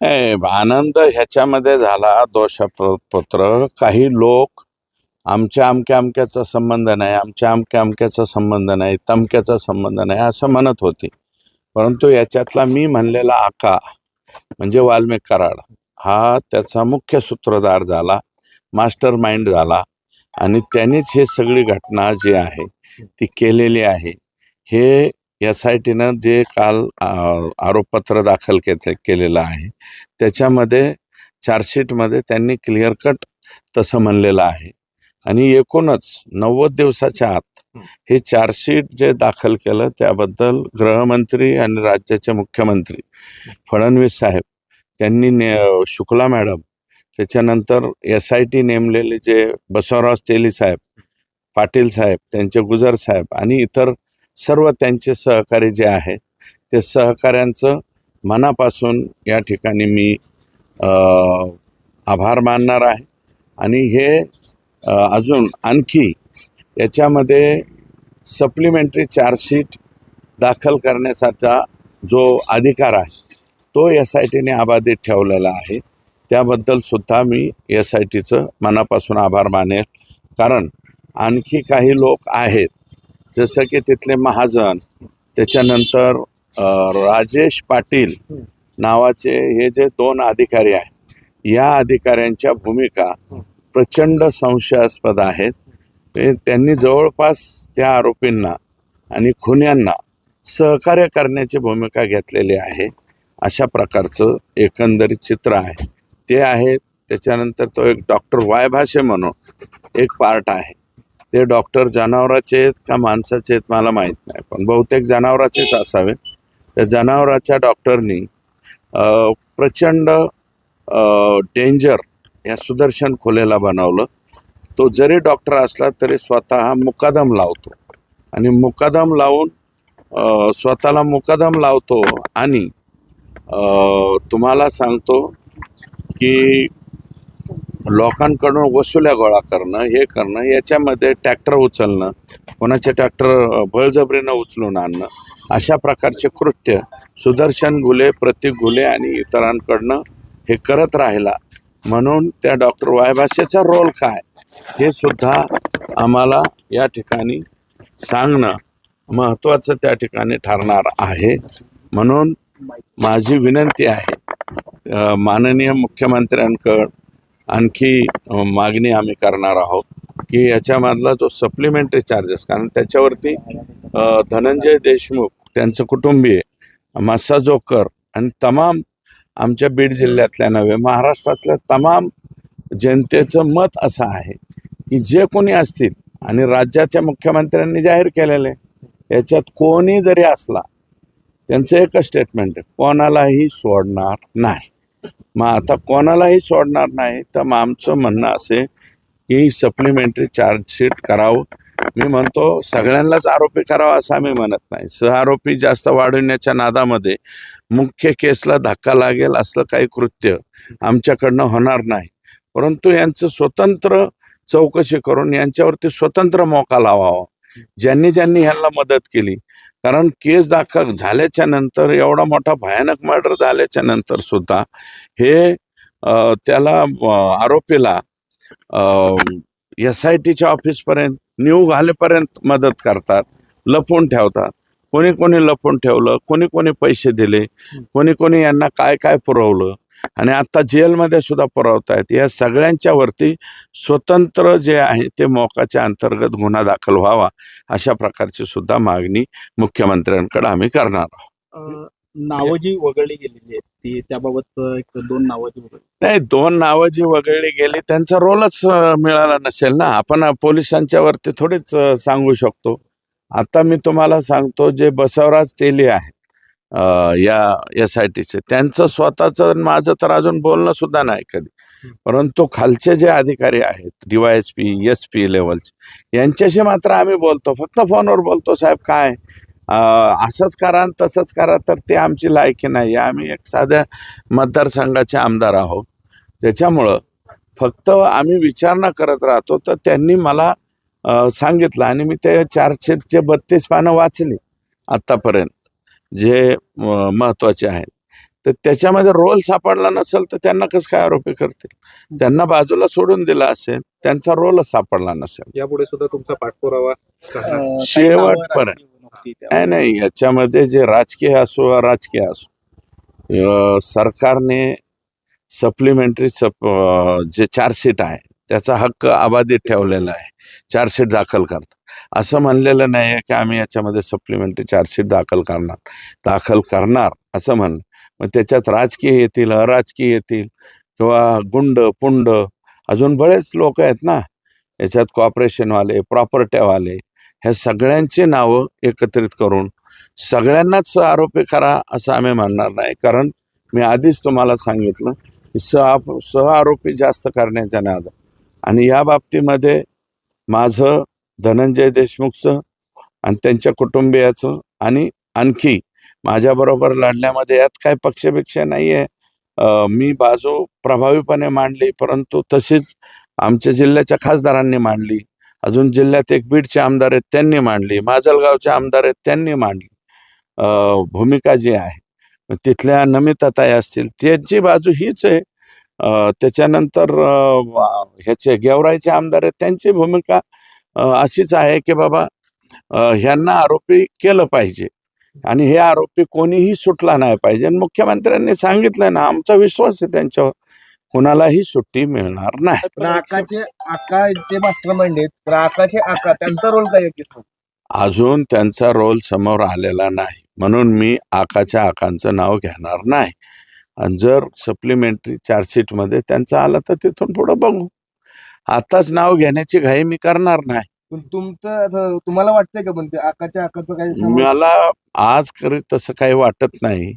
आनंद ह्याच्यामध्ये झाला दोषपत्र काही लोक आमच्या अमक्या अमक्याचा संबंध नाही आमच्या अमक्या अमक्याचा संबंध नाही तमक्याचा संबंध नाही असं म्हणत होते. परंतु याच्यातला मी म्हणलेला आका म्हणजे वाल्मिक कराड हा त्याचा मुख्य सूत्रधार झाला मास्टर माइंड झाला आणि त्यानेच हे सगळी घटना जी आहे ती केलेली आहे. हे एस आय टीनं जे काल आरोपपत्र दाखल के केलेलं आहे त्याच्यामध्ये चार्जशीटमध्ये त्यांनी क्लिअर कट तसं म्हणलेलं आहे. आणि एकूणच नव्वद दिवसाच्या आत हे. चार्जशीट जे दाखल केलं त्याबद्दल गृहमंत्री आणि राज्याचे मुख्यमंत्री फडणवीस साहेब त्यांनी ने शुक्ला मॅडम त्याच्यानंतर एस आय टी नेमलेले जे बसवराज तेली साहेब पाटील साहेब त्यांचे गुजर साहेब आणि इतर सर्व त्यांचे सहकारी जे आहे ते सहकाऱ्यांचं मनापासून या ठिकाणी मी आभार मानणार आहे. आणि हे अजून आणखी याच्यामध्ये सप्लिमेंटरी चार्जशीट दाखल करण्याचा जो अधिकार आहे तो एस आय टीने अबाधित ठेवलेला आहे. त्याबद्दलसुद्धा मी एस आय टीचं मनापासून आभार मानेल कारण आणखी काही लोक आहेत जसं की तिथले महाजन त्याच्यानंतर राजेश पाटील नावाचे हे जे दोन अधिकारी आहेत या अधिकाऱ्यांच्या भूमिका प्रचंड संशयास्पद आहेत. त्यांनी जवळपास त्या आरोपींना आणि खुन्यांना सहकार्य करण्याची भूमिका घेतलेली आहे. अशा प्रकारचं एकंदरीत चित्र आहे. ते आहे त्याच्यानंतर तो एक डॉक्टर वाय भाषे म्हणून एक पार्ट आहे. ते डॉक्टर जनावराचे आहेत का माणसाचे आहेत मला माहीत नाही. पण बहुतेक जनावराचेच असावे. त्या जनावराच्या डॉक्टरनी प्रचंड डेंजर ह्या सुदर्शन खोलेला बनवलं. तो जरी डॉक्टर असला तरी स्वतः मुकादम लावतो. आणि मुकादम लावून स्वतःला मुकादम लावतो आणि तुम्हाला सांगतो की लोकांकडून वसुल्या गोळा करणं हे करणं याच्यामध्ये ट्रॅक्टर उचलणं कोणाचे ट्रॅक्टर बळजबरीनं उचलून आणणं अशा प्रकारचे कृत्य सुदर्शन घुले प्रतीक घुले आणि इतरांकडनं हे करत राहिला. म्हणून त्या डॉक्टर वायभाषेचा रोल काय हे सुद्धा आम्हाला या ठिकाणी सांगणं महत्त्वाचं त्या ठिकाणी ठरणार आहे. म्हणून माझी विनंती आहे माननीय मुख्यमंत्र्यांकडं आणखी मागणी आम्ही करणार आहोत की याच्यामधला जो सप्लिमेंटरी चार्जेस कारण त्याच्यावरती धनंजय देशमुख त्यांचं कुटुंबीय मस्सा जोकर आणि तमाम आमच्या बीड जिल्ह्यातल्या नव्हे महाराष्ट्रातल्या तमाम जनतेचं मत असं आहे की जे कोणी असतील आणि राज्याच्या मुख्यमंत्र्यांनी जाहीर केलेले याच्यात कोणी जरी असला त्यांचं एकच स्टेटमेंट आहे कोणालाही सोडणार नाही. मग आता कोणालाही सोडणार नाही. तर मग आमचं म्हणणं असे की सप्लिमेंटरी चार्जशीट करावं. मी म्हणतो सगळ्यांनाच आरोपी करावा असं आम्ही म्हणत नाही. सहआरोपी जास्त वाढवण्याच्या नादामध्ये मुख्य केसला धक्का लागेल असलं काही कृत्य आमच्याकडनं होणार नाही. परंतु यांचं स्वतंत्र चौकशी करून यांच्यावरती स्वतंत्र मोका लावावा. ज्यांनी ज्यांनी ह्यांना मदत केली कारण केस दाखल झाल्याच्यानंतर एवढा मोठा भयानक मर्डर झाल्याच्यानंतर सुद्धा हे त्याला आरोपीला एस आय टीच्या ऑफिसपर्यंत न्यू घालेपर्यंत मदत करतात लपवून ठेवतात. कोणी कोणी लपवून ठेवलं कोणी कोणी पैसे दिले कोणी कोणी यांना काय काय पुरवलं आणि आता जेलमध्ये सुद्धा पुरवतायत या सगळ्यांच्या वरती स्वतंत्र जे आहे ते मोकाच्या अंतर्गत गुन्हा दाखल व्हावा अशा प्रकारची सुद्धा मागणी मुख्यमंत्र्यांकडे आम्ही करणार आहोत. नावं जी वगळली गेलेली आहेत. ती त्याबाबत एक दोन नावं जी वगळली. नाही दोन नावं जी वगळली गेली. त्यांचा रोलच मिळाला नसेल ना. आपण पोलिसांच्या वरती थोडीच सांगू शकतो. आता मी तुम्हाला सांगतो जे बसवराज तेली आहे अं, या एस आय टीचे त्यांचं स्वतःचं माझं तर अजून बोलणं सुद्धा नाही कधी. परंतु खालचे जे अधिकारी आहेत डीवायएस पी एस पी लेवलचे यांच्याशी मात्र आम्ही बोलतो. फक्त फोनवर बोलतो साहेब काय? असंच करा आणि तसंच करा तर ते आमची लायकी नाही. आम्ही एक साध्या मतदारसंघाचे आमदार आहोत. त्याच्यामुळं फक्त आम्ही विचारणा करत राहतो. तर त्यांनी मला सांगितलं आणि मी ते चारशेचे बत्तीस पानं वाचली आत्तापर्यंत जे म, महत्त्वाचे आहेत. तर त्याच्यामध्ये रोल सापडला नसेल तर त्यांना कसं काय आरोपी करतील? त्यांना बाजूला सोडून दिला असेल त्यांचा रोलच सापडला नसेल. यापुढे सुद्धा तुमचा पाठपुरावा शेवटपर्यंत. राजकीय नाही नाही याच्यामध्ये जे राजकीय असो अराजकीय असो सरकारने सप्लिमेंटरी सप जे चार्जशीट आहे त्याचा हक्क अबाधित ठेवलेला आहे. चार्जशीट दाखल करतात. असं म्हणलेलं नाही आहे की आम्ही याच्यामध्ये सप्लिमेंटरी चार्जशीट दाखल करणार. दाखल करणार असं म्हणणं मग त्याच्यात राजकीय येतील अराजकीय येतील किंवा गुंड पुंड अजून बरेच लोक आहेत ना. याच्यात कॉपरेशनवाले प्रॉपर्ट्यावाले ह्या सगळ्यांची नावं एकत्रित करून सगळ्यांनाच आरोपी करा असं आम्ही म्हणणार नाही. कारण मी आधीच तुम्हाला सांगितलं की सह सह आरोपी जास्त करण्याच्या नादात. आणि या बाबतीमध्ये माझं धनंजय देशमुखचं आणि त्यांच्या कुटुंबियाचं आणि आणखी माझ्याबरोबर लढण्यामध्ये यात काय पक्षपेक्षा नाही आहे मी बाजू प्रभावीपणे मांडली परंतु तशीच आमच्या जिल्ह्याच्या खासदारांनी मांडली. अजून जिल्ह्यात एक बीडचे आमदार आहेत त्यांनी मांडली. माजलगावचे आमदार आहेत त्यांनी मांडली. भूमिका जी आहे तिथल्या नमिताताई असतील त्यांची बाजू हीच आहे. त्याच्यानंतर ह्याचे गेवराईचे आमदार आहेत त्यांची भूमिका अशीच आहे की बाबा ह्यांना आरोपी केलं पाहिजे. आणि हे आरोपी कोणीही सुटला नाही पाहिजे. आणि मुख्यमंत्र्यांनी सांगितलं ना आमचा विश्वास आहे त्यांच्यावर. कुणालाही सुट्टी मिळणार नाही. आकाचे आका जे मास्टर माइंड आकाचे आका त्यांचा रोल काय अजून त्यांचा रोल समोर आलेला नाही. म्हणून मी आकाच्या आकांचं नाव घेणार नाही. आणि जर सप्लिमेंटरी चार्जशीटमध्ये त्यांचं आलं तर तिथून पुढं बघू. आताच नाव घेण्याची घाई मी करणार नाही. पण तुमचं तुम्हाला वाटतंय का पण ते आकाच्या आकाचं काही मला आज करीत तसं काही वाटत नाही.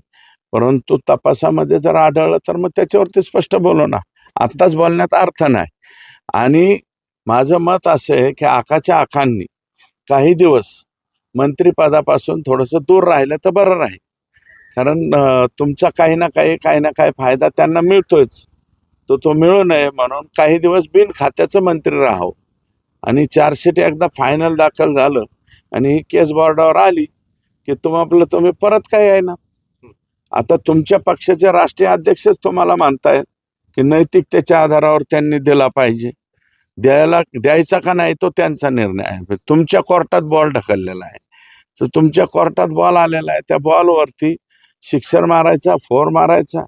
परंतु तपासामध्ये जर आढळलं तर मग त्याच्यावरती स्पष्ट बोलू ना. आत्ताच बोलण्यात अर्थ नाही. आणि माझं मत असं आहे की आकाच्या आकांनी काही दिवस मंत्रिपदापासून थोडंसं दूर राहिलं तर बरं राहील. कारण तुमचा काही ना काही काही ना काही फायदा त्यांना मिळतोच तो तो मिळू नये म्हणून काही दिवस बिन खात्याचं मंत्री राहावं. आणि चार्जशीट एकदा फायनल दाखल झालं आणि ही केस बोर्डावर आली की तुम्हाला तुम्ही परत काय आहे ना? आता तुमच्या पक्षाचे राष्ट्रीय अध्यक्षच तुम्हाला मानतायत की नैतिकतेच्या आधारावर त्यांनी दिला पाहिजे. द्यायला द्यायचा का नाही तो त्यांचा निर्णय आहे. तुमच्या कोर्टात बॉल ढकललेला आहे. तर तुमच्या कोर्टात बॉल आलेला आहे. त्या बॉलवरती सिक्सर मारायचा फोर मारायचा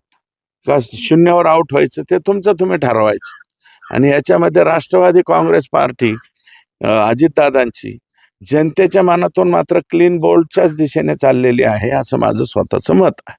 का शून्यावर आउट व्हायचं ते तुमचं तुम्ही ठरवायचं. आणि याच्यामध्ये राष्ट्रवादी काँग्रेस पार्टी अजितदादांची जनतेच्या मनातून मात्र क्लीन बोल्डच्याच दिशेने चाललेली आहे असं माझं स्वतःचं मत आहे.